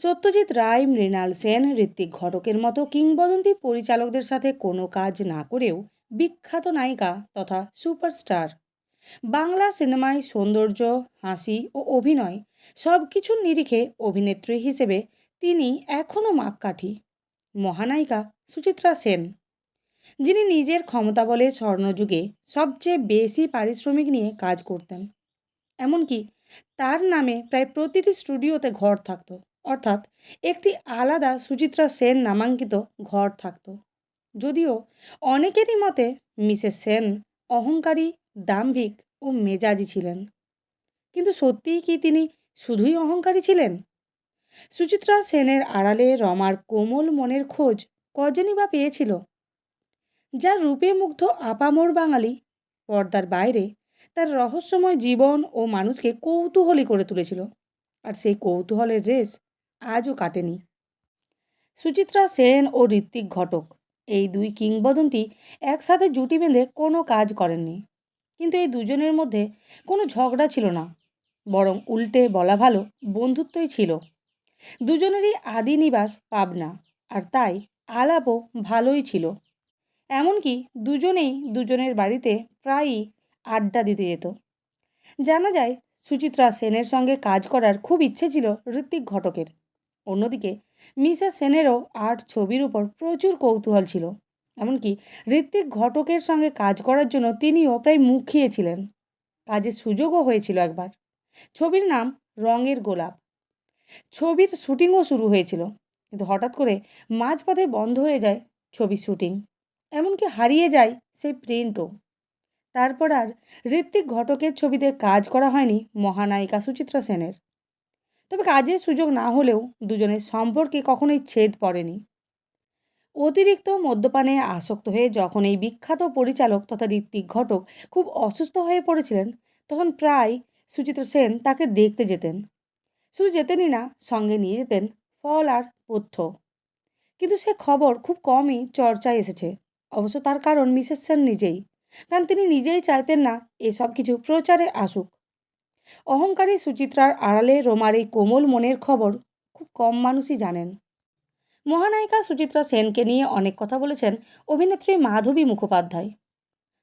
সত্যজিৎ রায়, মৃণাল সেন ঋত্বিক ঘটকের মতো কিংবদন্তি পরিচালকদের সাথে কোনো কাজ না করেও বিখ্যাত নায়িকা তথা সুপারস্টার। বাংলা সিনেমায় সৌন্দর্য, হাসি ও অভিনয় সব কিছুর নিরিখে অভিনেত্রী হিসেবে তিনি এখনও মাপকাঠি। মহানায়িকা সুচিত্রা সেন, যিনি নিজের ক্ষমতা বলে স্বর্ণযুগে সবচেয়ে বেশি পারিশ্রমিক নিয়ে কাজ করতেন। এমনকি তার নামে প্রায় প্রতিটি স্টুডিওতে ঘর থাকতো। অর্থাৎ একটি আলাদা সুচিত্রা সেন নামাঙ্কিত ঘর থাকত। যদিও অনেকেরই মতে মিসেস সেন অহংকারী, দাম্ভিক ও মেজাজি ছিলেন। কিন্তু সত্যিই কি তিনি শুধুই অহংকারী ছিলেন? সুচিত্রা সেনের আড়ালে রমার কোমল মনের খোঁজ কজনই বা পেয়েছিল? যার রূপে মুগ্ধ আপামোর বাঙালি, পর্দার বাইরে তার রহস্যময় জীবন ও মানুষকে কৌতূহলী করে তুলেছিল। আর সেই কৌতূহলের রেস আজও কাটেনি। সুচিত্রা সেন ও ঋত্বিক ঘটক, এই দুই কিংবদন্তি একসাথে জুটি বেঁধে কোনো কাজ করেননি। কিন্তু এই দুজনের মধ্যে কোনো ঝগড়া ছিল না, বরং উল্টে বলা ভালো বন্ধুত্বই ছিল। দুজনেরই আদি নিবাস পাবনা, আর তাই আলাপও ভালোই ছিল। এমনকি দুজনেই দুজনের বাড়িতে প্রায়ই আড্ডা দিতে যেত। জানা যায়, সুচিত্রা সেনের সঙ্গে কাজ করার খুব ইচ্ছে ছিল ঋত্বিক ঘটকের। অন্যদিকে মিসেস সেনেরও আর্ট ছবির উপর প্রচুর কৌতূহল ছিল। এমনকি ঋত্বিক ঘটকের সঙ্গে কাজ করার জন্য তিনিও প্রায় মুখিয়েছিলেন কাজের সুযোগও হয়েছিল একবার। ছবির নাম রঙের গোলাপ। ছবির শুটিংও শুরু হয়েছিল। কিন্তু হঠাৎ করে মাঝপথে বন্ধ হয়ে যায় ছবির শুটিং। এমনকি হারিয়ে যায় সেই প্রিন্টও। তারপর আর ঋত্বিক ঘটকের ছবিতে কাজ করা হয়নি মহানায়িকা সুচিত্রা সেনের। তবে কাজের সুযোগ না হলেও দুজনের সম্পর্কে কখনোই ছেদ পড়েনি। অতিরিক্ত মদ্যপানে আসক্ত হয়ে যখন এই বিখ্যাত পরিচালক তথা ঋত্বিক ঘটক খুব অসুস্থ হয়ে পড়েছিলেন, তখন প্রায় সুচিত্রা সেন তাকে দেখতে যেতেন। শুধু যেতেনই না, সঙ্গে নিয়ে যেতেন ফল আর পথ্য। কিন্তু সে খবর খুব কমই চর্চায় এসেছে। অবশ্য তার কারণ মিসেস সেন নিজেই। কারণ তিনি নিজেই চাইতেন না এসব কিছু প্রচারে আসুক। অহংকারী সুচিত্রার আড়ালে রোমার এই কোমল মনের খবর খুব কম মানুষই জানেন। মহানায়িকা সুচিত্রা সেনকে নিয়ে অনেক কথা বলেছেন অভিনেত্রী মাধবী মুখোপাধ্যায়।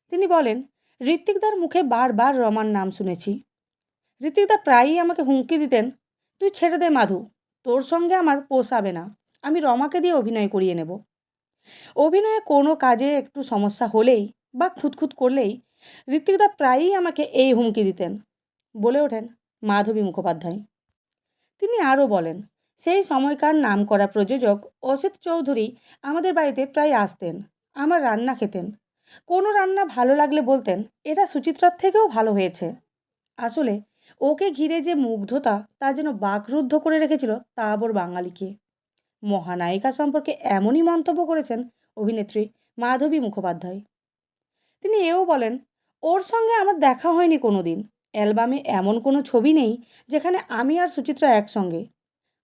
তিনি বলেন, ঋত্বিকদার মুখে বারবার রমার নাম শুনেছি। ঋত্বিকদা প্রায়ই আমাকে হুমকি দিতেন, তুই ছেড়ে দে মাধু, তোর সঙ্গে আমার পোষাবে না, আমি রমাকে দিয়ে অভিনয় করিয়ে নেব। অভিনয়ে কোনো কাজে একটু সমস্যা হলেই বা খুঁতখুত করলেই ঋত্বিকদা প্রায়ই আমাকে এই হুমকি দিতেন। বলে ওঠেন মাধবী মুখোপাধ্যায়। তিনি আরও বলেন, সেই সময়কার নাম করা প্রযোজক অসিত চৌধুরী আমাদের বাড়িতে প্রায় আসতেন, আমার রান্না খেতেন। কোনো রান্না ভালো লাগলে বলতেন, এটা সুচিত্রার থেকেও ভালো হয়েছে। আসলে ওকে ঘিরে যে মুগ্ধতা, তা যেন বাকরুদ্ধ করে রেখেছিল তাবর বাঙালিকে। মহানায়িকা সম্পর্কে এমনই মন্তব্য করেছেন অভিনেত্রী মাধবী মুখোপাধ্যায়। তিনি এও বলেন, ওর সঙ্গে আমার দেখা হয়নি কোনো দিন অ্যালবামে এমন কোনো ছবি নেই যেখানে আমি আর সুচিত্রা একসঙ্গে।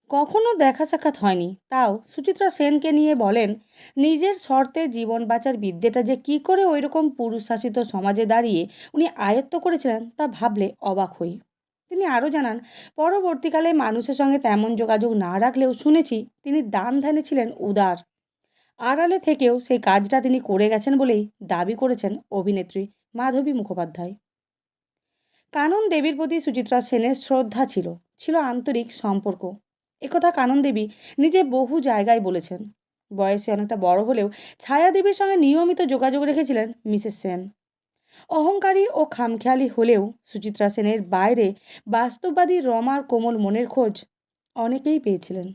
কখনো দেখা সাক্ষাৎ হয়নি। তাও সুচিত্রা সেনকে নিয়ে বলেন, নিজের শর্তে জীবন বাঁচার বিদ্যেটা যে কী করে ওই রকম পুরুষ শাসিত সমাজে দাঁড়িয়ে উনি আয়ত্ত করেছিলেন তা ভাবলে অবাক হই। তিনি আরও জানান, পরবর্তীকালে মানুষের সঙ্গে তেমন যোগাযোগ না রাখলেও শুনেছি তিনি দান ধ্যানে ছিলেন উদার। আড়ালে থেকেও সেই কাজটা তিনি করে গেছেন বলেই দাবি করেছেন অভিনেত্রী মাধবী মুখোপাধ্যায়। কানন দেবীর প্রতি সুচিত্রা সেনের শ্রদ্ধা ছিল ছিল আন্তরিক সম্পর্ক। একথা কানন দেবী নিজে বহু জায়গায় বলেছেন। বয়সে অনেকটা বড় হলেও ছায়া দেবীর সঙ্গে নিয়মিত যোগাযোগ রেখেছিলেন মিসেস সেন। অহংকারী ও খামখেয়ালি হলেও সুচিত্রা সেনের বাইরে বাস্তববাদী রমার কোমল মনের খোঁজ অনেকেই পেয়েছিলেন।